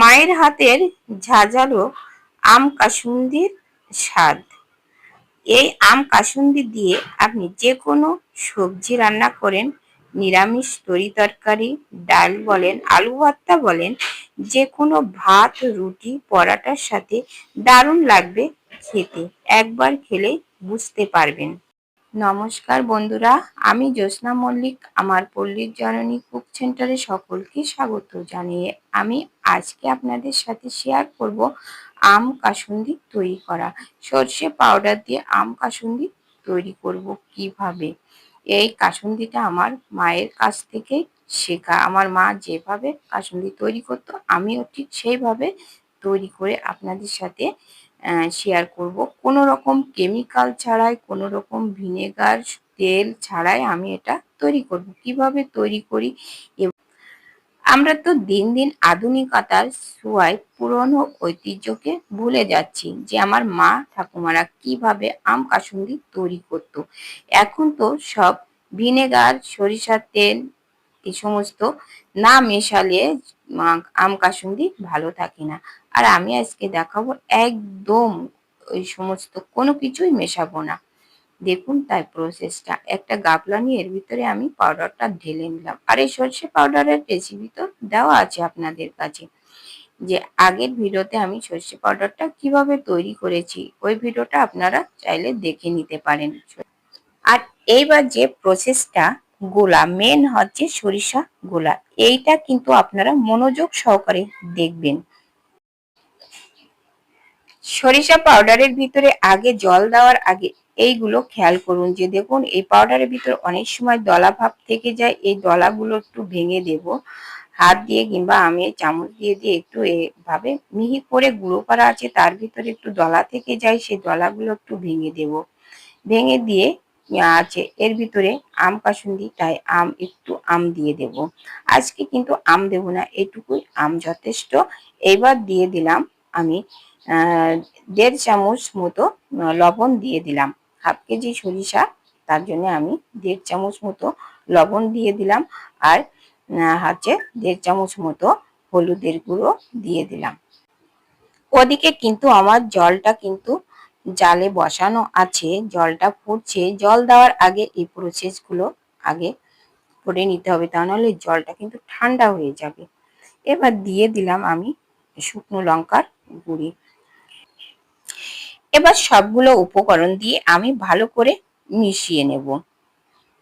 মায়ের হাতের ঝাঁঝালো আম কাসুন্দির স্বাদ। এই আম কাসুন্দি দিয়ে আপনি যে কোনো সবজি রান্না করেন, নিরামিষ তরি তরকারি, ডাল বলেন, আলু ভর্তা বলেন, যে কোনো ভাত, রুটি, পরাটার সাথে দারুণ লাগবে খেতে। একবার খেলে বুঝতে পারবেন। নমস্কার বন্ধুরা, আমি জ্যোৎস্না মল্লিক, আমার পল্লীর জননী কুক সেন্টারে সকলকে স্বাগত জানিয়ে আমি আজকে আপনাদের সাথে শেয়ার করব আম কাসুন্দি তৈরি করা। সর্ষে পাউডার দিয়ে আম কাসুন্দি তৈরি করব কীভাবে? এই কাসুন্দিটা আমার মায়ের কাছ থেকে শেখা। আমার মা যেভাবে কাসুন্দি তৈরি করতো, আমিও ঠিক সেইভাবে তৈরি করে আপনাদের সাথে শেয়ার করব। কোনো রকম কেমিক্যাল ছাড়াই, কোনো রকম ভিনেগার তেল ছাড়াই আমি এটা তৈরি করব। কীভাবে তৈরি করি? আমরা তো দিন দিন আধুনিকতার ছোঁয়ায় পুরনো ঐতিহ্যকে ভুলে যাচ্ছি যে আমার মা ঠাকুমারা কীভাবে আম কাসুন্দি তৈরি করত। এখন তো সব ভিনেগার সরিষার তেল এই সমস্ত না মেশালে আম কাসুন্দি ভালো থাকে না। আর আমি আজকে দেখাবো একদম ওই সমস্ত কোনো কিছুই মেশাবো না। দেখুন তাই প্রসেসটা একটা গাবলা নিয়ে এর ভিতরে আমি পাউডারটা ঢেলে নিলাম। আর এই সর্ষে পাউডারের রেসিপি তো দেওয়া আছে আপনাদের কাছে। যে আগের ভিডিওতে আমি সর্ষে পাউডারটা কীভাবে তৈরি করেছি, ওই ভিডিওটা আপনারা চাইলে দেখে নিতে পারেন। আর এইবার যে প্রসেসটা গোলা মেন হচ্ছে সরিষা গোলা। এইটা কিন্তু আপনারা মনোযোগ সহকারে দেখবেন। সরিষা পাউডারের ভিতরে আগে জল দেওয়ার আগে এইগুলো খেয়াল করুন যে দেখুন, এই পাউডারের ভিতরে অনেক সময় দলা ভাব থেকে যায়, এই দলাগুলো একটু ভেঙে দেব। হাত দিয়ে কিংবা আমি চামচ দিয়ে দিয়ে একটু এভাবে মিহি করে গুঁড়ো করা আছে, তার ভিতরে একটু দলা থেকে যায়, সেই দলাগুলো একটু ভেঙে দেব। ভেঙে দিয়ে আছে, এর ভিতরে আম কাসুন্দি, তাই আম একটু আম দিয়ে দেব। আজকে কিন্তু আম দেব না, এটুকুই আম যথেষ্ট। এবার দিয়ে দিলাম আমি দেড় চামচ মতো লবণ দিয়ে দিলাম। হাফ কেজি সরিষা, তার জন্য আমি দেড় চামচ মতো লবণ দিয়ে দিলাম আর হচ্ছে দেড় চামচ মতো হলুদের গুঁড়ো দিয়ে দিলাম। ওদিকে কিন্তু আমার জলটা কিন্তু জালে বসানো আছে, জলটা ফুটছে। জল দেওয়ার আগে এই প্রসেসগুলো আগে করে নিতে হবে, তা নাহলে জলটা কিন্তু ঠান্ডা হয়ে যাবে। এবার দিয়ে দিলাম আমি শুকনো লঙ্কার গুঁড়ি। এবার সবগুলো উপকরণ দিয়ে আমি ভালো করে মিশিয়ে নেব।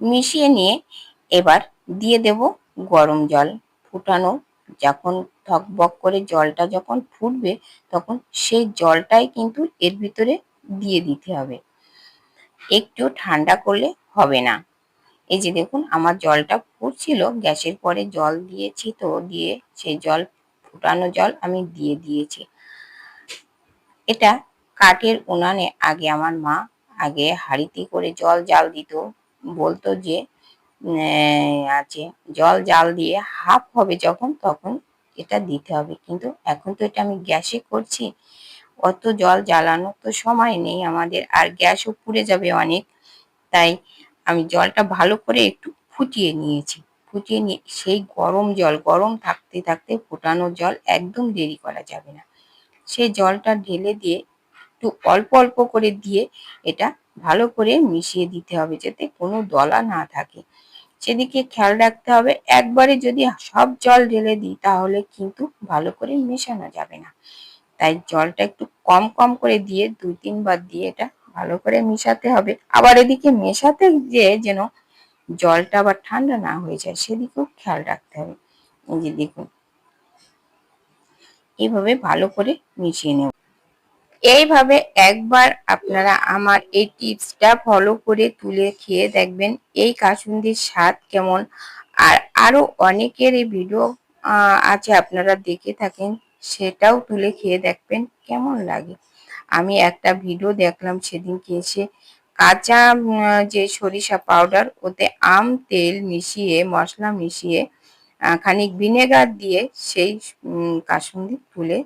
মিশিয়ে নিয়ে এবার দিয়ে দেব গরম জল ফুটানো। যখন থকবক করে জলটা যখন ফুটবে, তখন সেই জলটাই কিন্তু এর ভিতরে দিয়ে দিতে হবে। একটু ঠান্ডা করলে হবে না। এই যে দেখুন, আমার জলটা ফুটছিল, গ্যাসের পরে জল দিয়েছি তো, দিয়ে সেই জল, ফুটানো জল আমি দিয়ে দিয়েছি। এটা কাঠের উনানে আগে আমার মা আগে হাঁড়িতে করে জল জাল দিত। বলতো যে আছে, জল জাল দিয়ে হাফ হবে যখন, তখন এটা দিতে হবে। কিন্তু এখন তো এটা আমি গ্যাসে করছি। অত জল জ্বালানো তো সময় নেই আমাদের, আর গ্যাসও পুড়ে যাবে অনেক। তাই আমি জলটা ভালো করে একটু ফুটিয়ে নিয়েছি। ফুটিয়ে নিয়ে সেই গরম জল, গরম থাকতে থাকতে ফোটানো জল একদম দেরি করা যাবে না। সেই জলটা ঢেলে দিয়ে একটু অল্প অল্প করে দিয়ে এটা ভালো করে মিশিয়ে দিতে হবে যাতে কোনো দলা না থাকে। সেদিকে খেয়াল রাখতে হবে, একবারে যদি সব জল ঢেলে দিই তাহলে কিন্তু ভালো করে মেশানো যাবে না। তাই জলটা একটু কম কম করে দিয়ে দুই তিনবার দিয়ে এটা ভালো করে মিশাতে হবে। আবার এদিকে মেশাতে যে যেন জলটা আবার ঠান্ডা না হয়ে যায় সেদিকেও খেয়াল রাখতে হবে। এই যে দেখুন, এইভাবে ভালো করে মিশিয়ে নেব। এইভাবে একবার আপনারা আমার এই টিপসটা ফলো করে তুলে খেয়ে দেখবেন এই কাসুন্দির স্বাদ কেমন। আর আরও অনেকের এই ভিডিও আছে আপনারা দেখে থাকেন, সেটাও তুলে খেয়ে দেখবেন কেমন লাগে। আমি একটা ভিডিও দেখলাম সেদিনকে এসে কাঁচা যে সরিষা পাউডার, ওতে আম, তেল মিশিয়ে, মশলা মিশিয়ে খানিক ভিনেগার দিয়ে সেই কাসুন্দি তুলে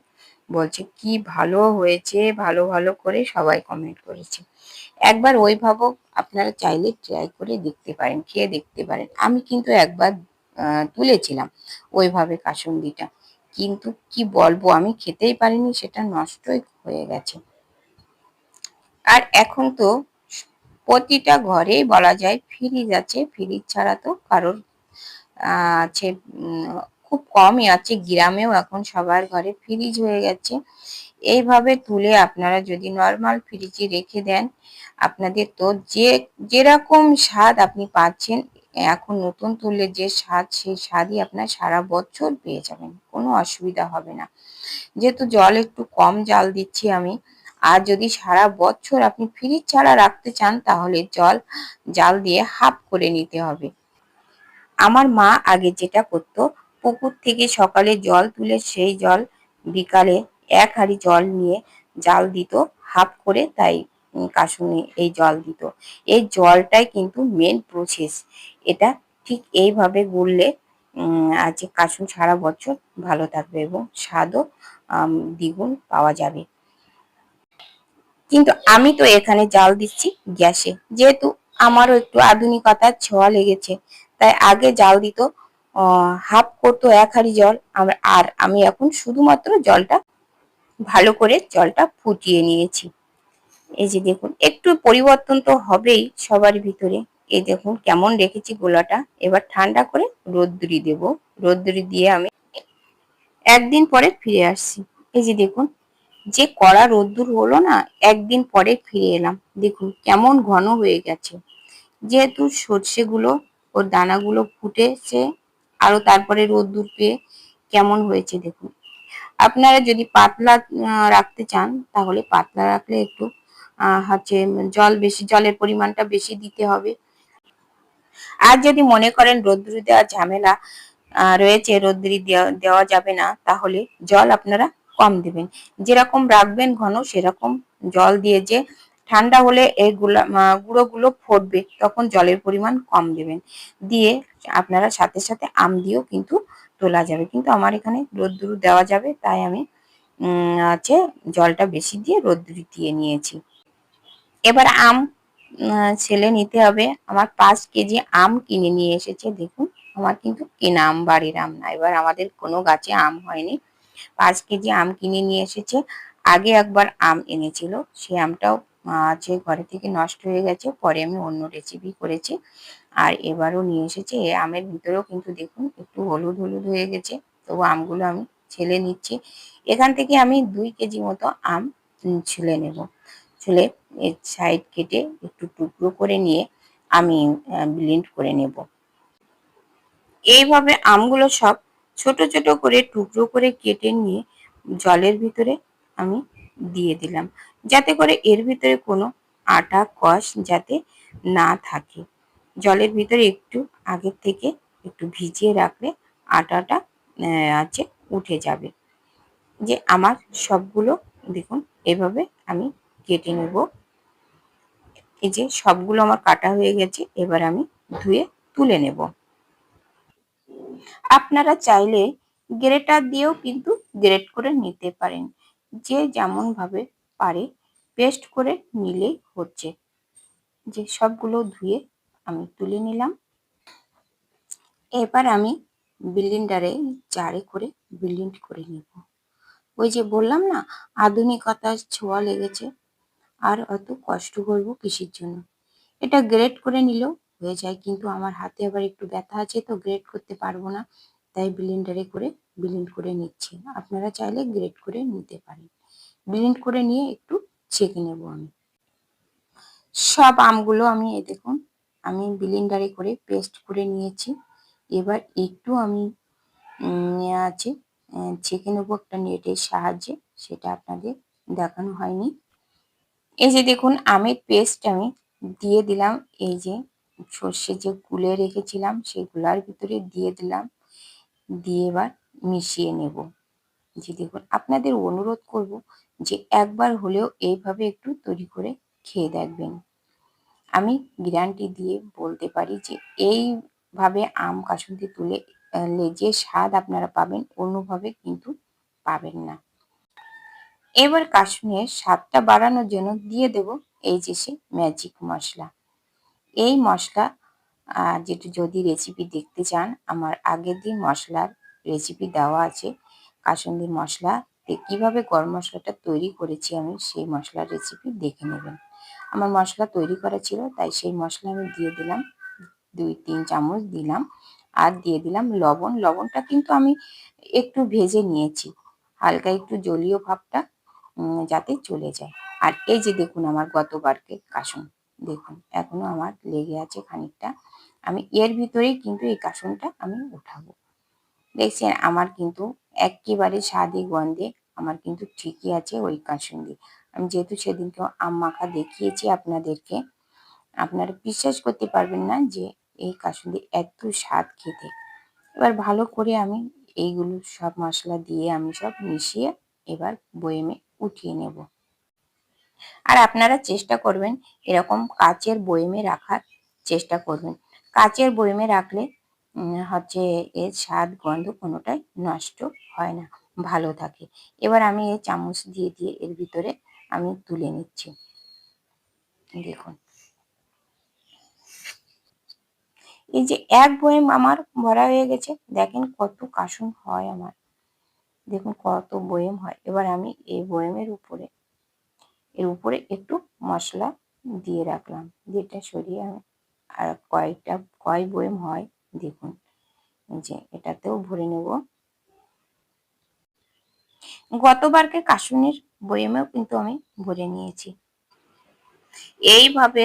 বলছে, কি ভালো হয়েছে, ভালো ভালো করে সবাই কমেন্ট করেছে। একবার ওইভাবেও আপনারা চাইলে ট্রাই করে দেখতে পারেন, খেয়ে দেখতে পারেন। আমি কিন্তু একবার তুলেছিলাম ওইভাবে কাসুন্দিটা। কিন্তু কি বলব, আমি খেতেই পারিনি, সেটা নষ্টই হয়ে গেছে। আর এখন তো প্রতিটা ঘরেই বলা যায়, ফ্রিজ আছে, ফ্রিজ ছাড়া তো কারোর আছে খুব কমই আছে, গ্রামেও এখন সবার ঘরে ফ্রিজ হয়ে গেছে। এইভাবে তুলে আপনারা যদি নর্মাল ফ্রিজে রেখে দেন, আপনাদের তো যে, যেরকম স্বাদ আপনি পাচ্ছেন, এখন নতুন তুললে যে স্বাদ, সেই স্বাদই আপনার সারা বছর পেয়ে যাবেন, কোনো অসুবিধা হবে না। যেহেতু জল একটু কম জাল দিচ্ছি আমি, আর যদি সারা বছর আপনি ফ্রিজ ছাড়া রাখতে চান, তাহলে জল জাল দিয়ে হাফ করে নিতে হবে। আমার মা আগে যেটা করতো পুকুর থেকে সকালে জল তুলে সেই জল বিকালে এক হাঁড়ি জল নিয়ে জাল দিত, হাফ করে তাই কাশুনি এই জল দিত। এই জলটাই কিন্তু মেন প্রসেস এটা ঠিক এইভাবে গুললে আছে কাসুন সারা বছর ভালো থাকবে এবং স্বাদও দ্বিগুণ পাওয়া যাবে। কিন্তু আমি তো এখানে জাল দিচ্ছি গ্যাসে। যেহেতু আমারও একটু আধুনিকতার ছোঁয়া লেগেছে, তাই আগে জাল দিত হাফ করতো এক হাঁড়ি জল। আর আমি এখন শুধুমাত্র জলটা ভালো করে জলটা ফুটিয়ে নিয়েছি। এই যে দেখুন, একটু পরিবর্তন তো হবেই সবার ভিতরে। এই দেখুন, কেমন রেখেছি গোলাটা। এবার ঠান্ডা করে রোদ্দুরি দেব। রোদ্দুরি দিয়ে আমি একদিন পরে ফিরে আসছি। এই যে দেখুন, যে কড়া রোদ্দুর হলো না, একদিন পরে ফিরে এলাম। দেখুন, কেমন ঘন হয়ে গেছে। যেহেতু সর্ষেগুলো ওর দানাগুলো ফুটেছে আরও তারপরে রোদ্দুর পেয়ে কেমন হয়েছে দেখুন। আপনারা যদি পাতলা রাখতে চান, তাহলে পাতলা রাখলে একটু হচ্ছে জল বেশি, জলের পরিমাণটা বেশি দিতে হবে। আর যদি মনে করেন রোদ্দুরি দেওয়া ঝামেলা রয়েছে, রোদ্দুরি দেওয়া যাবে না, তাহলে জল আপনারা কম দিবেন। যেরকম রাখবেন ঘন, সেরকম জল দিয়ে যে ঠান্ডা হলে এই গুলা গুঁড়োগুলো ফুটবে, তখন জলের পরিমাণ কম দেবেন। দিয়ে আপনারা সাথে সাথে আম দিয়েও কিন্তু তোলা যাবে। কিন্তু আমার এখানে রোদ্দুর দেওয়া যাবে, তাই আমি আছে জলটা বেশি দিয়ে রোদ্দুরি দিয়ে নিয়েছি। এবার আম ছেলে নিতে হবে। আমার পাঁচ কেজি আম কিনে নিয়ে এসেছে, দেখুন। আমার কিন্তু কেনা আম, বাড়ির আম না। এবার আমাদের কোনো গাছে আম হয়নি। পাঁচ কেজি আম কিনে নিয়ে এসেছে। আগে একবার আম এনেছিল, সে আমটাও আছে, ঘরে থেকে নষ্ট হয়ে গেছে, পরে আমি অন্য রেসিপি করেছি। আর এবারও নিয়ে এসেছে আমের ভিতরেও কিন্তু দেখুন একটু হলুদ হলুদ হয়ে গেছে, তবু আমগুলো আমি ছেলে নিচ্ছি। এখান থেকে আমি দুই কেজি মতো আম ছুলে নেব। ছুলে এর সাইড কেটে একটু টুকরো করে নিয়ে আমি ব্লিন্ড করে নেব। এইভাবে আমগুলো সব ছোট ছোট করে টুকরো করে কেটে নিয়ে জলের ভিতরে আমি দিয়ে দিলাম। যাতে করে এর ভিতরে কোনো আটা কষ যাতে না থাকে। জলের ভিতরে একটু আগের থেকে একটু ভিজিয়ে রাখলে আটাটা আছে, উঠে যাবে। যে আমার সবগুলো দেখুন, এভাবে আমি কেটে নেব। এই যে সবগুলো আমার কাটা হয়ে গেছে, এবার আমি ধুয়ে তুলে নেব। আপনারা চাইলে গ্রেটার দিয়েও কিন্তু গ্রেট করে নিতে পারেন। যে যেমন ভাবে পারে পেস্ট করে নিলেই হচ্ছে। যে সবগুলো ধুয়ে আমি তুলে নিলাম। এবার আমি বিলিন্ডারে জারে করে বিলিন্ড করে নেব। ওই যে বললাম না, আধুনিকতার ছোঁয়া লেগেছে। আর অত কষ্ট করব কৃষির জন্য? এটা গ্রেট করে নিলেও হয়ে যায়, কিন্তু আমার হাতে আবার একটু ব্যথা আছে, তো গ্রেট করতে পারব না। তাই ব্লেন্ডারে করে ব্লেন্ড করে নিচ্ছি। আপনারা চাইলে গ্রেট করে নিতে পারেন। ব্লেন্ড করে নিয়ে একটু ছেঁকে নেব আমি। সব আমগুলো আমি এ দেখুন, আমি ব্লেন্ডারে করে পেস্ট করে নিয়েছি। এবার একটু আমি আছে ছেঁকে নেব একটা নেটের সাহায্যে। সেটা আপনাদের দেখানো হয়নি। এই যে দেখুন, আমের পেস্ট আমি দিয়ে দিলাম। এই যে সর্ষে যে গুলে রেখেছিলাম, সেই গুলার ভিতরে দিয়ে দিলাম। দিয়ে এবার মিশিয়ে নেব। যে দেখুন, আপনাদের অনুরোধ করব যে একবার হলেও এইভাবে একটু তৈরি করে খেয়ে দেখবেন। আমি গ্যারান্টি দিয়ে বলতে পারি যে এইভাবে আম কাসুন্দি তুলে যে স্বাদ আপনারা পাবেন, অন্যভাবে কিন্তু পাবেন না। এবার কাশ্মীরের স্বাদটা বাড়ানোর জন্য দিয়ে দেব এই যে সে ম্যাজিক মশলা। এই মশলা যেটা যদি রেসিপি দেখতে চান, আমার আগের দিন মশলার রেসিপি দেওয়া আছে। কাসুন্দির মশলা কীভাবে গরম মশলাটা তৈরি করেছি আমি সেই মশলার রেসিপি দেখে নেবেন। আমার মশলা তৈরি করা ছিল, তাই সেই মশলা আমি দিয়ে দিলাম। দুই, তিন চামচ দিলাম আর দিয়ে দিলাম লবণ। লবণটা কিন্তু আমি একটু ভেজে নিয়েছি, হালকা একটু জলীয় ভাবটা যাতে চলে যায়। আর এই যে দেখুন আমার গতবারকে কাসুন, দেখুন এখনও আমার লেগে আছে খানিকটা। আমি এর ভিতরেই কিন্তু এই কাসুনটা আমি উঠাবো। দেখছেন, আমার কিন্তু একেবারে স্বাদে গন্ধে আমার কিন্তু ঠিকই আছে ওই কাসুন্দি আমি যেহেতু সেদিনকে আম মাখা দেখিয়েছি আপনাদেরকে, আপনারা বিশ্বাস করতে পারবেন না যে এই কাসুন্দি এত স্বাদ খেতে। এবার ভালো করে আমি এইগুলো সব মশলা দিয়ে আমি সব মিশিয়ে এবার বয়েমে উঠিয়ে নেব। আর আপনারা চেষ্টা করবেন এরকম কাচের বয়েমে রাখার চেষ্টা করবেন। কাচের বয়েমে রাখলে হচ্ছে এর স্বাদ, গন্ধ কোনোটাই নষ্ট হয় না, ভালো থাকে। এবার আমি এই চামচ দিয়ে দিয়ে এর ভিতরে আমি তুলে নিচ্ছি। দেখুন। এই যে এক বয়েম আমার ভরা হয়ে গেছে, দেখেন কত কাসুন হয় আমার। দেখুন কত বয়েম হয়। এবার আমি এই বয়েমের উপরে, এর উপরে একটু মশলা দিয়ে রাখলাম। যেটা সরিয়ে আমি আর কয়েকটা কয় বয়েম হয়, দেখুন। যে, এটাতেও ভরে নেব। গতবারকে কাসুনের বয়েমেও কিন্তু আমি ভরে নিয়েছি। এইভাবে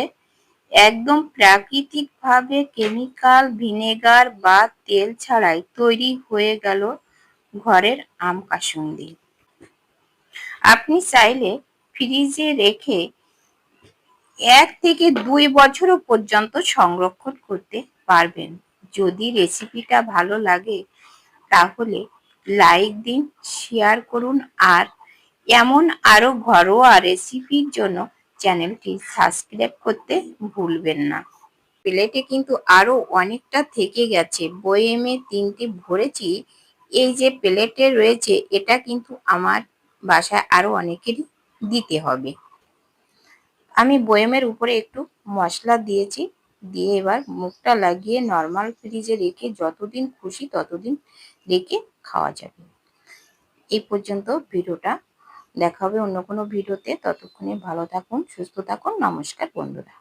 একদম প্রাকৃতিকভাবে কেমিক্যাল, ভিনেগার বা তেল ছাড়াই তৈরি হয়ে গেল ঘরের আম কাসুন্দি। আপনি চাইলে ফ্রিজে রেখে এক থেকে দুই বছরও পর্যন্ত সংরক্ষণ করতে পারবেন। যদি রেসিপিটা ভালো লাগে, তাহলে লাইক দিন শেয়ার করুন, আর এমন আরও ঘরোয়া রেসিপির জন্য চ্যানেলটি সাবস্ক্রাইব করতে ভুলবেন না। প্লেটে কিন্তু আরও অনেকটা থেকে গেছে। বয়েমে তিনটে ভরেছি। এই যে প্লেটে রয়েছে, এটা কিন্তু আমার বাসায় আরও অনেকেরই দিতে হবে। আমি বয়েমের উপরে একটু মশলা দিয়েছি, দিয়ে এবার মুখটা লাগিয়ে নর্মাল ফ্রিজে রেখে যতদিন খুশি ততদিন রেখে খাওয়া যাবে। এই পর্যন্ত ভিডিওটা। দেখা হবে অন্য কোনো ভিডিওতে। ততক্ষণে ভালো থাকুন, সুস্থ থাকুন। নমস্কার বন্ধুরা।